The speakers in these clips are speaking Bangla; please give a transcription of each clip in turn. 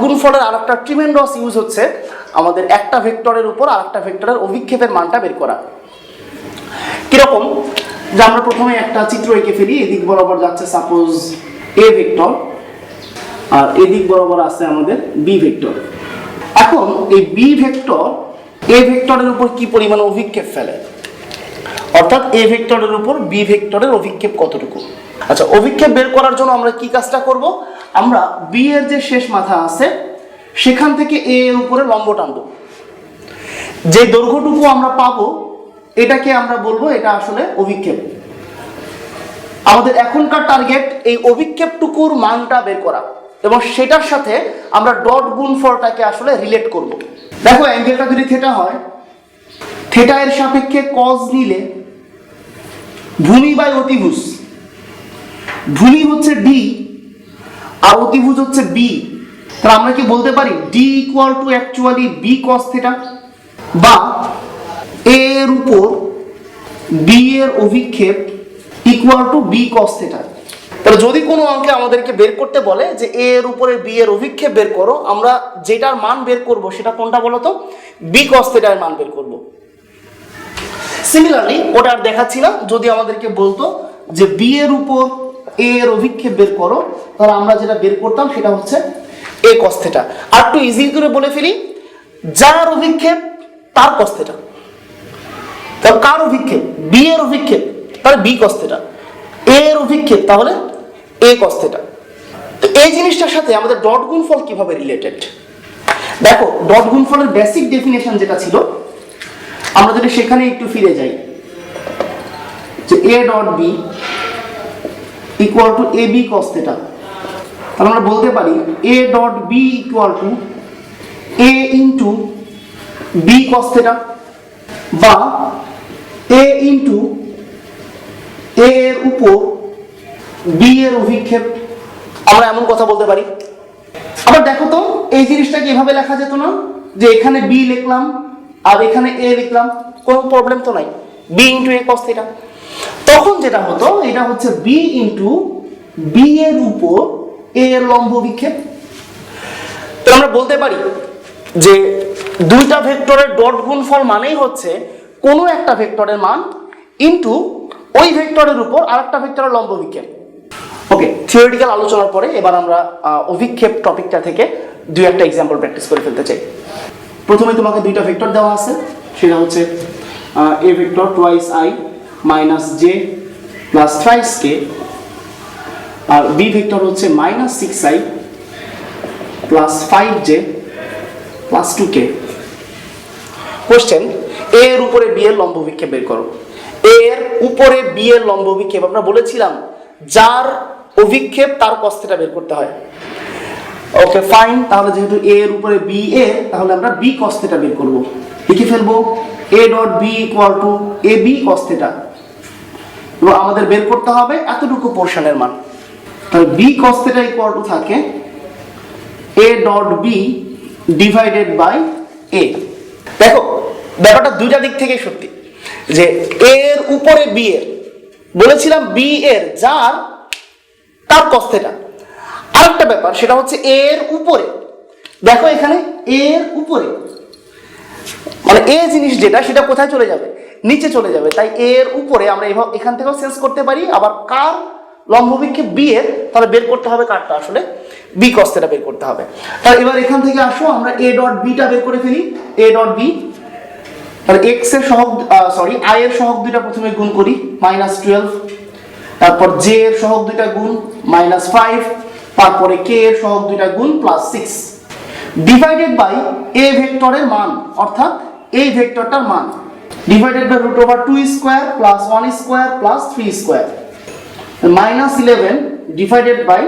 গুণফলের আর একটা ট্রিমেন্ডস ইউজ হচ্ছে আমাদের একটা ভেক্টরের উপর আর একটা ভেক্টরের অভিক্ষেপের মানটা বের করা। কীরকম? যে আমরা প্রথমে একটা চিত্র এঁকে ফেলি, এদিক বরাবর যাচ্ছে সাপোজ এ ভেক্টর আর এদিক বরাবর আছে আমাদের বি ভেক্টর এখন এই বি ভেক্টর এ ভেক্টরের উপর কি পরিমাণ অভিক্ষেপ ফেলে? অর্থাৎ এ ভেক্টরের উপর বি ভেক্টরের অভিক্ষেপ কতটুকু? আচ্ছা অভিক্ষেপ বের করার জন্য আমরা কি কাজটা করব? আমরা বি এর যে শেষ মাথা আছে, সেখান থেকে এ এর উপরে লম্ব টানবো। যে দৈর্ঘ্যটুকু আমরা পাবো, এটাকে আমরা বলব এটা আসলে অভিক্ষেপ। আমাদের এখনকার টার্গেট এই অভিক্ষেপটুকুর মানটা বের করা এবং সেটার সাথে আমরা ডট গুণফলটাকে আসলে রিলেট করব। দেখো, অ্যাঙ্গেলটা যদি থেটা হয় থেটা এর সাপেক্ষে কজ নিলে ভূমি বাই অতিভুজ। ভূমি হচ্ছে ডি আর হচ্ছে বি তাহলে আমরা কি বলতে পারি? D equal to actually B cos theta বা এ এর উপর বি এর অভিক্ষেপ equal to B cos theta তাহলে যদি কোনো অঙ্কে আমাদেরকে বের করতে বলে যে এ এর উপরে বি এর অভিক্ষেপ বের করো, আমরা যেটার মান বের করব সেটা কোনটা বলো তো? বি কস থেটার মান বের করব। সিমিলারলি ওটা আর দেখাচ্ছি না। যদি আমাদেরকে বলতো যে বি এর উপর এ এর অভিক্ষেপ বের করো, তাহলে আমরা যেটা বের করতাম সেটা হচ্ছে এ কস থেটা আর একটু ইজি করে বলে ফেলি, যার অভিক্ষেপ, তার কস থেটা তাহলে কার অভিক্ষেপ? বি এর অভিক্ষেপ, তাহলে বি কস থেটা এ এর অভিক্ষেপ, তাহলে এ কস থেটা তো এই জিনিসটার সাথে আমাদের ডট গুণফল কীভাবে রিলেটেড দেখো ডট গুণফলের বেসিক ডেফিনেশন যেটা ছিল, আমরা যদি সেখানে একটু ফিরে যাই, যে A dot B equal to A B cos theta তাহলে আমরা বলতে পারি A dot B equal to A into B cos theta বা এ ইন্টু এ এর উপর বি এর অভিক্ষেপ। আমরা এমন কথা বলতে পারি। আবার দেখো তো, এই জিনিসটাকে এভাবে লেখা যেত না যে এখানে বি লিখলাম আর এখানে এ লিখলাম। কোনো প্রবলেম তো নাই। B into A cos theta তখন যেটা হতো, এটা হচ্ছে বি ইন্টু বি এর উপর এ এর লম্ব বিক্ষেপ। তো আমরা বলতে পারি যে দুইটা ভেক্টরের ডট গুণফল মানেই হচ্ছে কোনো একটা ভেক্টরের মান ইন্টু ওই ভেক্টরের উপর আরেকটা ভেক্টরের লম্ব বিক্ষেপ। ওকে থিওরিটিক্যাল আলোচনার পরে এবার আমরা অভিক্ষেপ টপিকটা থেকে দুই একটা এক্সাম্পল প্র্যাকটিস করে ফেলতে চাই। প্রথমে তোমাকে দুইটা ভেক্টর দেওয়া আছে, সেটা হচ্ছে A vector twice I minus J plus thrice K R B vector হচ্ছে minus six I plus five J plus two K question A এর উপরে বি এর লম্ব বিক্ষেপ বের করো। এ এর উপরে বি এর লম্ব বিক্ষেপ আমরা বলেছিলাম, যার অভিক্ষেপ তার কস্তেটা বের করতে হয়। ওকে ফাইন তাহলে যেহেতু এ এর উপরে বি এ, তাহলে আমরা বি কস্তেটা বের করব। লিখে ফেলব A dot B equal to A B cos theta এবং আমাদের বের করতে হবে এতটুকু পোর্শনের মান। তাহলে বি কস্তেটা ইকুয়াল টু থাকে A dot B divided by A দেখো, ব্যাপারটা দুইটা দিক থেকে সত্যি যে এর উপরে বি এর, বলেছিলাম বি এর যার তার কস্তেটা আরেকটা ব্যাপার, সেটা হচ্ছে এর উপরে। দেখো এখানে এর উপরে। মানে এ জিনিস যেটা, সেটা কোথায় চলে যাবে? নিচে চলে যাবে। তাই এর উপরে আমরা এখান থেকেও সেন্স করতে পারি, আবার কার লম্ববিক্ষেপ বি এর, তাহলে বের করতে হবে কারটা আসলে বি কস্তেটা বের করতে হবে। তাহলে এবার এখান থেকে আসো, আমরা এ ডট বিটা বের করে ফেলি। এ ডট বি তাহলে এক্সের সহগ সরি আই এর সহগ দুইটা প্রথমে গুণ করি মাইনাস টুয়েলভ তারপর জে এর সহগ দুইটা গুণ মাইনাস ফাইভ তারপরে কে এর সহগ দুইটা গুণ plus six divided by A ভেক্টরের মান, অর্থাৎ এই ভেক্টরটার মান। Divided by root over two square plus one square plus three square minus eleven divided by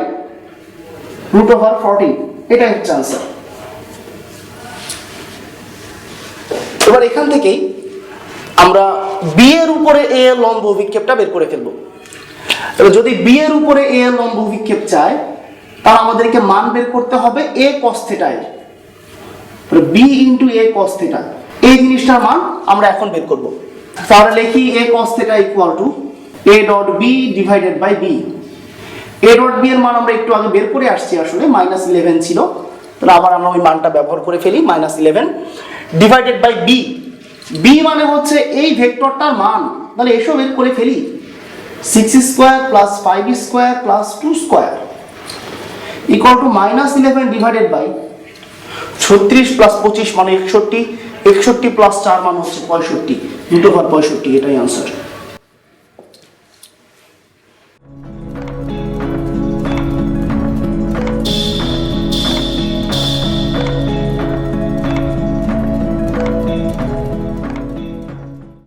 root over fourteen এটাই হচ্ছে আনসার এবার এখান থেকেই আমরা বি এর উপরে এ এর লম্ব অভিক্ষেপটা বের করে ফেলব। এবার যদি বি এর উপরে এ এর লম্ব অভিক্ষেপ চায়, তাহলে আমাদেরকে মান বের করতে হবে A cos B into A cos theta এই জিনিসটার মান আমরা এখন বের করব। তাহলে লিখি A cos theta equal to A dot B divided by B A dot B এর মান আমরা একটু আগে বের করে আসছি আসলে মাইনাস ইলেভেন ছিল। তাহলে আবার আমরা ওই মানটা ব্যবহার করে ফেলি minus eleven divided by B B মানে হচ্ছে এই ভেক্টরটার মান। তাহলে এসব বের করে ফেলি। Six square plus five square plus two square equal to minus eleven divided by ছত্রিশ প্লাস পঁচিশ মানে একষট্টি। একষট্টি প্লাস চার মান হচ্ছে পঁয়ষট্টি। দুটো ঘর পঁয়ষট্টি এটাই আনসার